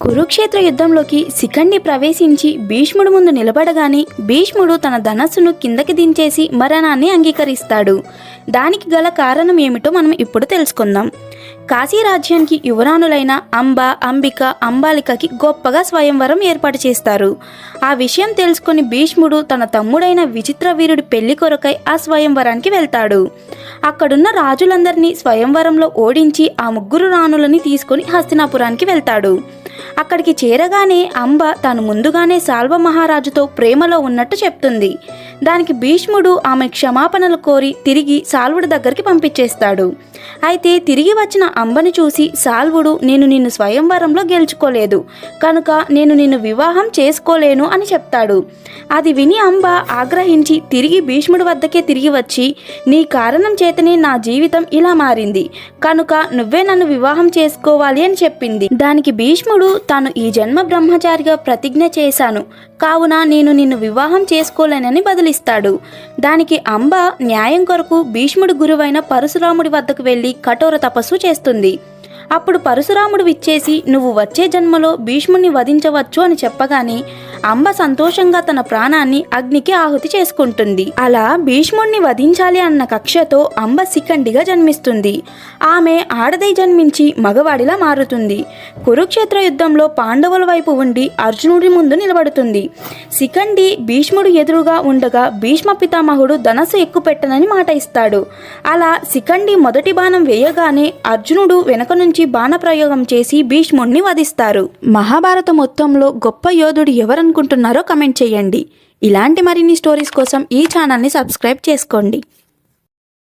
కురుక్షేత్ర యుద్ధంలోకి శిఖండి ప్రవేశించి భీష్ముడు ముందు నిలబడగానే భీష్ముడు తన ధనస్సును కిందకి దించేసి మరణాన్ని అంగీకరిస్తాడు. దానికి గల కారణం ఏమిటో మనం ఇప్పుడు తెలుసుకుందాం. కాశీ రాజ్యానికి యువరాణులైన అంబ అంబిక అంబాలికకి గొప్పగా స్వయంవరం ఏర్పాటు చేస్తారు. ఆ విషయం తెలుసుకుని భీష్ముడు తన తమ్ముడైన విచిత్ర వీరుడి పెళ్ళి కొరకై ఆ స్వయంవరానికి వెళ్తాడు. అక్కడున్న రాజులందరినీ స్వయంవరంలో ఓడించి ఆ ముగ్గురు రాణులని తీసుకుని హస్తినాపురానికి వెళ్తాడు. అక్కడికి చేరగానే అంబ తాను ముందుగానే సాల్వ మహారాజుతో ప్రేమలో ఉన్నట్టు చెప్తుంది. దానికి భీష్ముడు ఆమె క్షమాపణలు కోరి తిరిగి సాల్వుడి దగ్గరికి పంపించేస్తాడు. అయితే తిరిగి వచ్చిన అంబని చూసి సాల్వుడు నేను నిన్ను స్వయంవరంలో గెలుచుకోలేదు. కనుక నేను నిన్ను వివాహం చేసుకోలేను అని చెప్తాడు. అది విని అంబ ఆగ్రహించి తిరిగి భీష్ముడి వద్దకే తిరిగి వచ్చి నీ కారణం చేతనే నా జీవితం ఇలా మారింది. కనుక నువ్వే నన్ను వివాహం చేసుకోవాలి అని చెప్పింది. దానికి భీష్ముడు తాను ఈ జన్మ బ్రహ్మచారిగా ప్రతిజ్ఞ చేశాను. కావున నేను నిన్ను వివాహం చేసుకోలేనని బదిలిస్తాడు. దానికి అంబ న్యాయం కొరకు భీష్ముడి గురువైన పరశురాముడి వద్దకు వెళ్ళి కఠోర తపస్సు చేస్తుంది. అప్పుడు పరశురాముడు విచ్చేసి నువ్వు వచ్చే జన్మలో భీష్ముణ్ణి వధించవచ్చు అని చెప్పగానే అంబ సంతోషంగా తన ప్రాణాన్ని అగ్నికి ఆహుతి చేసుకుంటుంది. అలా భీష్ముణ్ణి వధించాలి అన్న కక్షతో అంబ శిఖండిగా జన్మిస్తుంది. ఆమె ఆడదై జన్మించి మగవాడిలా మారుతుంది. కురుక్షేత్ర యుద్ధంలో పాండవుల వైపు ఉండి అర్జునుడి ముందు నిలబడుతుంది. శిఖండి భీష్ముడు ఎదురుగా ఉండగా భీష్మ పితామహుడు ధనస్సు ఎక్కుపెట్టనని మాట ఇస్తాడు. అలా శిఖండి మొదటి బాణం వేయగానే అర్జునుడు వెనక నుంచి బాణప్రయోగం చేసి భీష్ముణ్ణి వధిస్తారు. మహాభారత మొత్తంలో గొప్ప యోధుడు ఎవరనుకుంటున్నారో కమెంట్ చేయండి. ఇలాంటి మరిన్ని స్టోరీస్ కోసం ఈ ఛానల్ని సబ్స్క్రైబ్ చేసుకోండి.